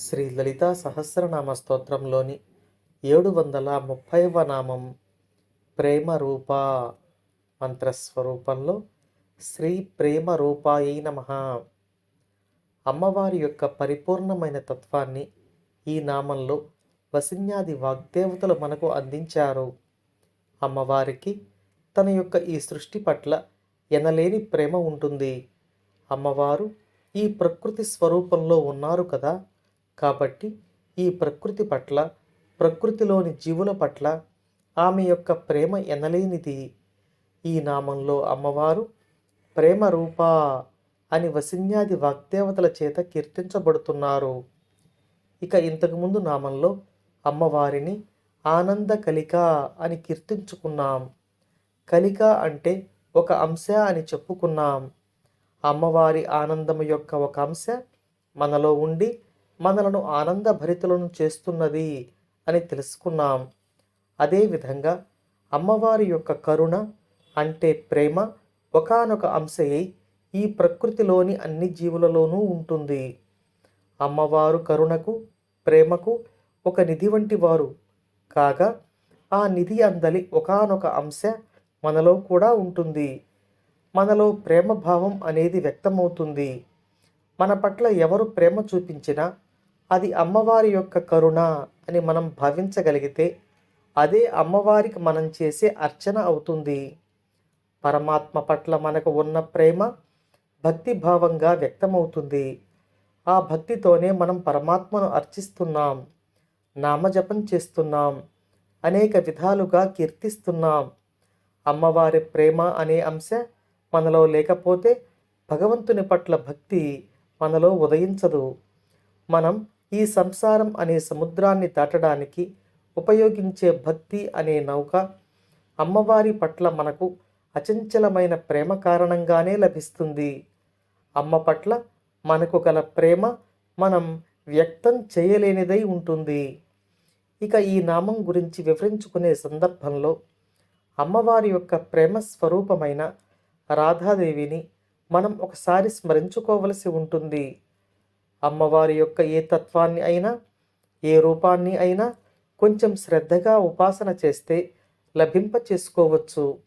శ్రీ లలితా సహస్రనామ స్తోత్రంలోని ఏడు వందల ముప్పైవ నామం ప్రేమ రూప మంత్రస్వరూపంలో శ్రీ ప్రేమ రూపాయి నమ. అమ్మవారి యొక్క పరిపూర్ణమైన తత్వాన్ని ఈ నామంలో వసిన్యాది వాగ్దేవతలు మనకు అందించారు. అమ్మవారికి తన యొక్క ఈ సృష్టి పట్ల ఎనలేని ప్రేమ ఉంటుంది. అమ్మవారు ఈ ప్రకృతి స్వరూపంలో ఉన్నారు కదా కాబట్టి ఈ ప్రకృతి పట్ల ప్రకృతిలోని జీవుల పట్ల ఆమె యొక్క ప్రేమ ఎనలేనిది. ఈ నామంలో అమ్మవారు ప్రేమ రూపా అని వసిన్యాది వాగ్దేవతల చేత కీర్తించబడుతున్నారు. ఇక ఇంతకుముందు నామంలో అమ్మవారిని ఆనంద కలిక అని కీర్తించుకున్నాం. కలిక అంటే ఒక అంశ అని చెప్పుకున్నాం. అమ్మవారి ఆనందము యొక్క ఒక అంశ మనలో ఉండి మనలను ఆనందభరితులను చేస్తున్నది అని తెలుసుకున్నాం. అదేవిధంగా అమ్మవారి యొక్క కరుణ అంటే ప్రేమ ఒకానొక అంశయై ఈ ప్రకృతిలోని అన్ని జీవులలోనూ ఉంటుంది. అమ్మవారు కరుణకు ప్రేమకు ఒక నిధి వంటి వారు. కాగా ఆ నిధి అందలి ఒకానొక అంశ మనలో కూడా ఉంటుంది. మనలో ప్రేమ భావం అనేది వ్యక్తమవుతుంది. మన పట్ల ఎవరు ప్రేమ చూపించినా అది అమ్మవారి యొక్క కరుణ అని మనం భావించగలిగితే అదే అమ్మవారికి మనం చేసే అర్చన అవుతుంది. పరమాత్మ పట్ల మనకు ఉన్న ప్రేమ భక్తి భావంగా వ్యక్తమవుతుంది. ఆ భక్తితోనే మనం పరమాత్మను అర్చిస్తున్నాం నామజపం చేస్తున్నాం అనేక విధాలుగా కీర్తిస్తున్నాం. అమ్మవారి ప్రేమ అనే అంశ మనలో లేకపోతే భగవంతుని పట్ల భక్తి మనలో ఉదయించదు. మనం ఈ సంసారం అనే సముద్రాన్ని దాటడానికి ఉపయోగించే భక్తి అనే నౌక అమ్మవారి పట్ల మనకు అచంచలమైన ప్రేమ కారణంగానే లభిస్తుంది. అమ్మ పట్ల మనకు గల ప్రేమ మనం వ్యక్తం చేయలేనిదై ఉంటుంది. ఇక ఈ నామం గురించి వివరించుకునే సందర్భంలో అమ్మవారి యొక్క ప్రేమ స్వరూపమైన రాధాదేవిని మనం ఒకసారి స్మరించుకోవలసి ఉంటుంది. అమ్మవారి యొక్క ఏ తత్వాన్ని అయినా ఏ రూపాన్ని అయినా కొంచెం శ్రద్ధగా ఉపాసన చేస్తే లభింప చేసుకోవచ్చు.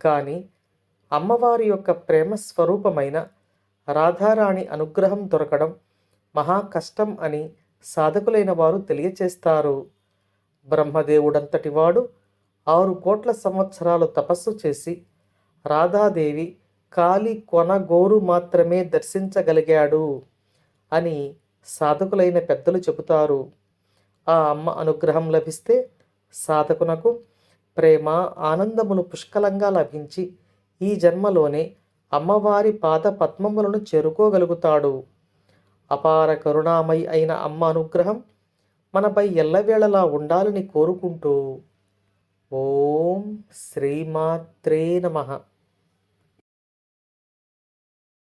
కానీ అమ్మవారి యొక్క ప్రేమ స్వరూపమైన రాధారాణి అనుగ్రహం దొరకడం మహా కష్టం అని సాధకులైన వారు తెలియచేస్తారు. బ్రహ్మదేవుడంతటి వాడు ఆరు కోట్ల సంవత్సరాలు తపస్సు చేసి రాధాదేవి కాలి కొనగోరు మాత్రమే దర్శించగలిగాడు. అని సాధకులైన పెద్దలు చెబుతారు. ఆ అమ్మ అనుగ్రహం లభిస్తే సాధకునకు ప్రేమ ఆనందములు పుష్కలంగా లభించి ఈ జన్మలోనే అమ్మవారి పాద పద్మములను చేరుకోగలుగుతాడు. అపార కరుణామయి అయిన అమ్మ అనుగ్రహం మనపై ఎల్లవేళలా ఉండాలని కోరుకుంటూ ఓం శ్రీమాత్రే నమః.